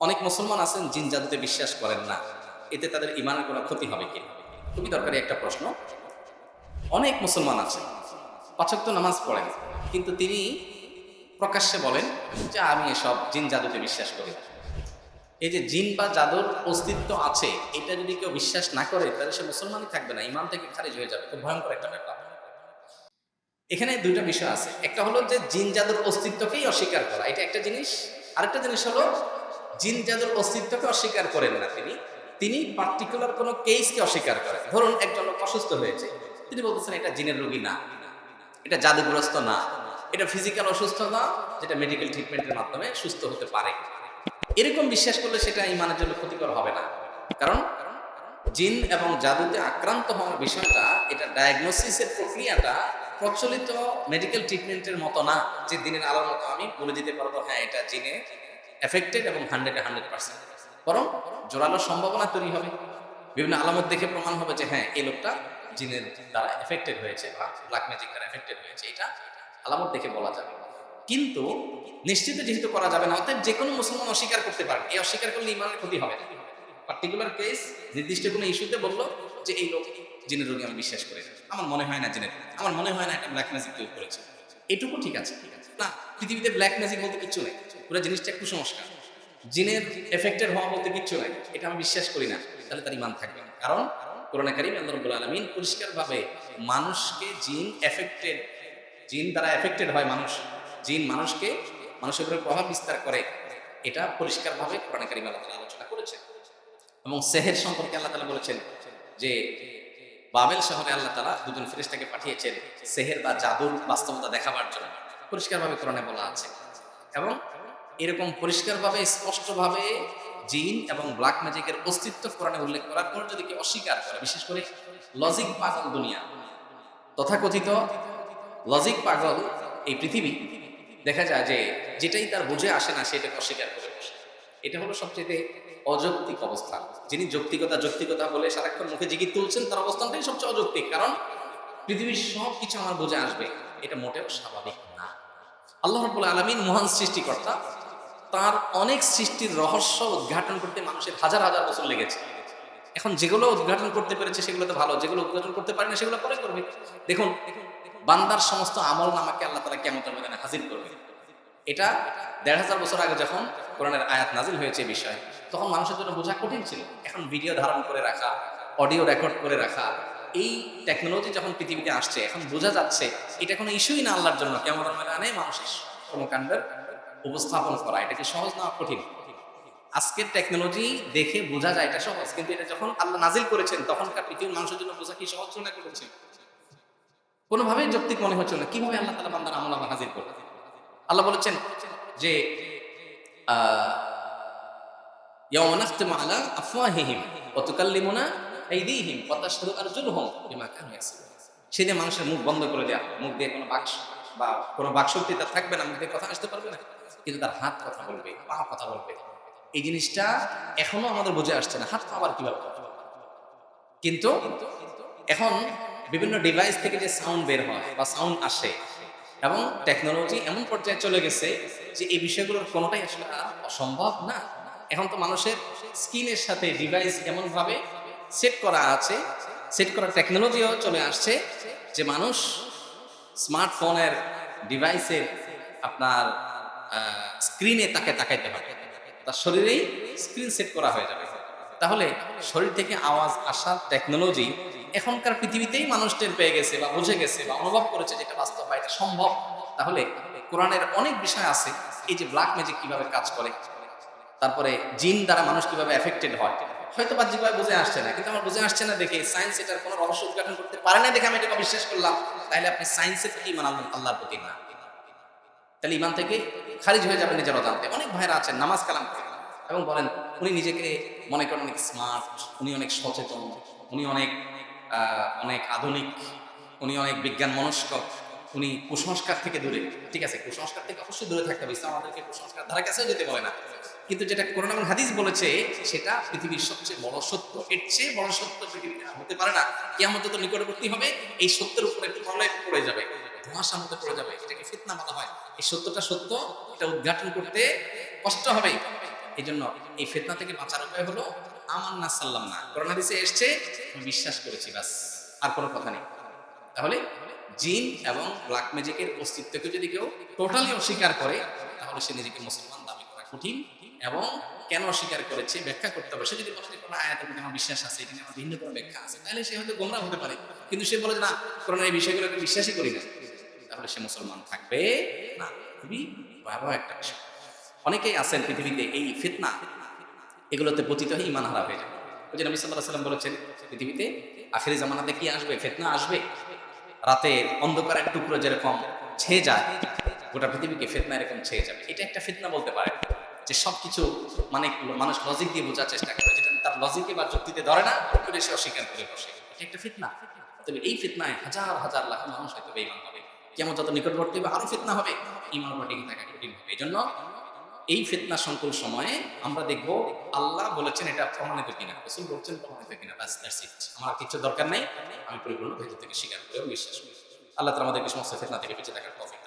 অনেক মুসলমান আছেন, জিন জাদুতে বিশ্বাস করেন না। এতে তাদের ইমানের কোনো ক্ষতি হবে কি? খুবই দরকারি একটা প্রশ্ন। অনেক মুসলমান আছেন পাচক তো নামাজ পড়েন, কিন্তু তিনি প্রকাশ্যে বলেন যে আমি এসব জিন জাদুতে বিশ্বাস করি এই যে জিন বা জাদুর অস্তিত্ব আছে, এটা যদি কেউ বিশ্বাস না করে, তাহলে সে মুসলমানই থাকবে না ইমান থেকে খারিজ হয়ে যাবে। খুব ভয়ঙ্কর একটা ব্যাপার। এখানে দুইটা বিষয় আছে। একটা হলো যে জিন জাদুর অস্তিত্বকেই অস্বীকার করা, এটা একটা জিনিস। আরেকটা জিনিস হলো জিন জাদুর অস্তিত্বকে অস্বীকার করেন না তিনি। তিনি পার্টিকুলার কোনো কেসকে অস্বীকার করেন। ধরুন, একজন লোক অসুস্থ হয়েছে। তিনি বলতেছেন, এটা জিনের রোগী না। এটা জাদুগ্রস্ত না। এটা ফিজিক্যাল অসুস্থ না যেটা মেডিকেল ট্রিটমেন্টের মাধ্যমে সুস্থ হতে পারে। এরকম বিশ্বাস করলে সেটা ইমানের জন্য ক্ষতিকর হবে না। কারণ জিন এবং জাদুতে আক্রান্ত হওয়ার বিষয়টা, এটা ডায়াগনোসিসের প্রক্রিয়াটা প্রচলিত মেডিকেল ট্রিটমেন্টের মতো না, যে দিনের আলোর মতো আমি বলে দিতে পারব হ্যাঁ এটা জিনে এফেক্টেড এবং হান্ড্রেডে হান্ড্রেড পার্সেন্ট বরং জোরালো সম্ভাবনা তৈরি হবে। বিভিন্ন আলামত দেখে প্রমাণ হবে যে হ্যাঁ এই লোকটা জিনের দ্বারা এফেক্টেড হয়েছে বা ব্ল্যাক ম্যাজিক দ্বারা এফেক্টেড হয়েছে। এটা আলামত দেখে বলা যাবে। কিন্তু নিশ্চিত যেহেতু করা যাবে না অর্থাৎ যে কোনো মুসলমান অস্বীকার করতে পারবে এই অস্বীকার করলে ইমানের ক্ষতি হবে পার্টিকুলার কেস নির্দিষ্ট কোনো ইস্যুতে বলল যে এই লোক জিনের রোগী, আমি বিশ্বাস করি আমার মনে হয় না জিনের আমার মনে হয় না একটা ব্ল্যাক ম্যাজিক তৈরি করেছে। এটুকু ঠিক আছে। ঠিক আছে না, পৃথিবীতে ব্ল্যাক ম্যাজিক বলতে কিচ্ছু নেই। পুরো জিনিসটা একটু সংস্কার জিনের এফেক্টেড হওয়া বলতে কিচ্ছু নাই। এটা আমি বিশ্বাস করি না, তাহলে তার ইমান থাকবে। কারণ কোরআন কারিম রব্বুল আলমিন পরিষ্কারভাবে মানুষকে জিন এফেক্টেড জিন দ্বারা এফেক্টেড হয় মানুষ। জিন মানুষকে মানুষের উপরে প্রভাব বিস্তার করে। এটা পরিষ্কারভাবে কোরআন কারিম আল্লাহ আলোচনা করেছে এবং সেহের সম্পর্কে আল্লাহ তালা বলেছেন যে বাবেল শহরে আল্লাহ তালা দুজন ফেরেশতাকে পাঠিয়েছেন সেহের বা জাদুর বাস্তবতা দেখাবার জন্য। পরিষ্কারভাবে কোরআনে বলা আছে। এবং এরকম পরিষ্কারভাবে, স্পষ্টভাবে জিন এবং ব্ল্যাক ম্যাজিকের অস্তিত্ব কোরআনে উল্লেখ করার পর যদি কেউ অস্বীকার করে, বিশেষ করে লজিক পাগল দুনিয়া। তথাকথিত লজিক পাগল এই পৃথিবী, দেখা যায় যে যেটাই তার বুঝে আসে না, সেটাকে অস্বীকার করে বসে। এটা হলো সবচেয়ে অযৌক্তিক অবস্থান যিনি যৌক্তিকতা যৌক্তিকতা বলে সারাক্ষণ মুখে জিগি তুলছেন, তার অবস্থানটাই সবচেয়ে অযৌক্তিক। কারণ পৃথিবীর সব কিছু আমার বুঝে আসবে, এটা মোটেও স্বাভাবিক না। আল্লাহ রব্বুল আলমিন মহান সৃষ্টিকর্তা তার অনেক সৃষ্টির রহস্য উদ্ঘাটন করতে মানুষের হাজার হাজার বছর লেগেছে। এখন যেগুলো উদ্ঘাটন করতে পেরেছে সেগুলো তো ভালো, যেগুলো উদ্ঘাটন করতে পারে না সেগুলো পরে করবে। দেখুন, বান্দার সমস্ত আমল নামাকে আল্লাহ তালা কেমন ময়দানে হাজির করবে। এটা দেড় হাজার বছর আগে যখন কোরআনের আয়াত নাজিল হয়েছে বিষয়ে, তখন মানুষের জন্য বোঝা কঠিন ছিল। এখন ভিডিও ধারণ করে রাখা, অডিও রেকর্ড করে রাখা, এই টেকনোলজি যখন পৃথিবীতে আসছে, এখন বোঝা যাচ্ছে এটা কোনো ইস্যুই না আল্লাহর জন্য। কেমন ময়দানে মানুষের কর্মকাণ্ডের উপস্থাপন করা এটা কি সহজ না কঠিন? আজকের টেকনোলজি দেখে বোঝা যায় এটা সহজ, কিন্তু এটা যখন আল্লাহ নাজিল করেছেন, তখনকার পৃথিবীর মানুষের জন্য বোঝা কি সহজ না করেছে কোনোভাবেই যৌক্তিক মনে হচ্ছে না, কীভাবে আল্লাহ তালা বান্দার আমল আমার হাজির করবে? আল্লাহ বলেছেন যে সেদিন মানুষের মুখ বন্ধ করে দেয়া, মুখ দিয়ে কোনো বাক্স বা কোনো তার থাকবে না, মুখ দিয়ে কথা আসতে পারবে না। কিন্তু তার হাত কথা বলবে পা কথা বলবে এই জিনিসটা এখনও আমাদের বুঝে আসছে না, হাত আবার কীভাবে? কিন্তু এখন বিভিন্ন ডিভাইস থেকে যে সাউন্ড বের হয় বা সাউন্ড আসে এবং টেকনোলজি এমন পর্যায়ে চলে গেছে যে এই বিষয়গুলোর কোনোটাই আসলে অসম্ভব না এখন তো মানুষের স্কিনের সাথে ডিভাইস এমনভাবে সেট করা আছে সেট করা টেকনোলজিও চলে আসছে যে মানুষ স্মার্টফোনের ডিভাইসের আপনার স্ক্রিনে তাকে তাকাইতে হবে তার শরীরেই স্ক্রিন সেট করা হয়ে যাবে। তাহলে শরীর থেকে আওয়াজ আসার টেকনোলজি এখনকার পৃথিবীতেই মানুষ টের পেয়ে গেছে বা বুঝে গেছে বা অনুভব করেছে যেটা বাস্তব বা এটা সম্ভব। তাহলে কোরআনের অনেক বিষয় আছে, এই যে ব্ল্যাক ম্যাজিক কীভাবে কাজ করে, তারপরে জিন দ্বারা মানুষ কীভাবে এফেক্টেড হয়, হয়তো বাহ্যিকভাবে বুঝে আসছে না, কিন্তু আমার বুঝে আসছে না দেখে সায়েন্স এটার কোনো রহস্য উদ্ঘাটন করতে পারে না দেখে আমি এটাকে বিশ্বাস করলাম। তাহলে আপনি সায়েন্সের প্রতি ইমান আল্লাহর প্রতি না তাহলে ইমান থেকে খারিজ হয়ে যাবে নিজের অজান্তে। অনেক ভাইরা আছেন, নামাজ কালাম এবং বলেন, উনি নিজেকে মনে করেন অনেক স্মার্ট উনি অনেক সচেতন, উনি অনেক অনেক আধুনিক, উনি অনেক বিজ্ঞান মনস্ক, উনি কুসংস্কার থেকে দূরে। ঠিক আছে, কুসংস্কার থেকে অবশ্যই দূরে থাকতে হবে, ইসলাম আমাদেরকে কুসংস্কার ধারা কাছেও যেতে বলে না। কিন্তু যেটা করোনা হাদিস বলেছে, সেটা পৃথিবীর সবচেয়ে বড় সত্য। এর চেয়ে বড় সত্য পৃথিবীতে হতে পারে না। কেমন তো নিকটবর্তী হবে, এই সত্যের উপরে একটু প্রলয় পড়ে যাবে। ধোঁয়াশার মধ্যে পড়ে যাবে, এটাকে ফিতনা বলা হয়। এই সত্যটা সত্য, এটা উদ্ঘাটন করতে কষ্ট হবে এই জন্য এই ফেতনা থেকে বাঁচার উপায় হলো আমার না সাল্লাম না করোনা দিসে এসছে, আমি বিশ্বাস করেছি, বাস। আর কোনো কথা নেই। তাহলে জিন এবং ব্ল্যাক ম্যাজিকের অস্তিত্বকে যদি কেউ টোটালি অস্বীকার করে, তাহলে সে নিজেকে মুসলমান দাবি করা কঠিন এবং কেন অস্বীকার করেছে, ব্যাখ্যা করতে হবে। সে যদি বলে কোনো আয়াতের প্রতি আমার বিশ্বাস আছে, এটা আমার ভিন্ন কোনো ব্যাখ্যা আছে, তাহলে সে হয়তো গোমরা হতে পারে। কিন্তু সে বলে যে না করোনা এই বিষয়গুলোকে বিশ্বাসই করি না। তাহলে সে মুসলমান থাকবে না। খুবই ভয়াবহ একটা বিষয়। অনেকেই আছেন পৃথিবীতে এই ফিতনা, এগুলোতে পতিত হয়ে ইমান হারা হয়ে যাবে। ওই যে নবী সাল্লাহ সাল্লাম বলেছেন, পৃথিবীতে আখেরি জামানাতে কি আসবে? ফিতনা আসবে। রাতে অন্ধকারের টুকরো যেরকম ছেয়ে যায়, গোটা পৃথিবীকে ফেতনা এরকম ছেয়ে যাবে। এটা একটা ফিতনা বলতে পারে যে সবকিছু মানে মানুষ লজিক দিয়ে বোঝার চেষ্টা করে, যেটা তার লজিকে বা যুক্তিতে ধরে না সে অস্বীকার করে বসে। এটা একটা ফিতনা। তবে এই ফিতনায় হাজার হাজার লাখ মানুষ হয়তো বেঈমান হবে। কেমন যত নিকটবর্তী হবে, আরও ফিতনা হবে। ইমান টিকে থাকা কঠিন হবে। এই জন্য এই ফিতনা সংকুল সময়ে আমরা দেখব আল্লাহ বলেছেন এটা প্রমাণিত কিনা, রসুল বলছেন প্রমাণিত কিনা। ব্যাস দ্যাটস ইট আমার কিছু দরকার নাই, আমি পরিপূর্ণ ভেতর থেকে স্বীকার করে বিশ্বাস করি। আল্লাহ তালা আমাদেরকে সমস্ত ফিতনা থেকে বেঁচে থাকার তৌফিক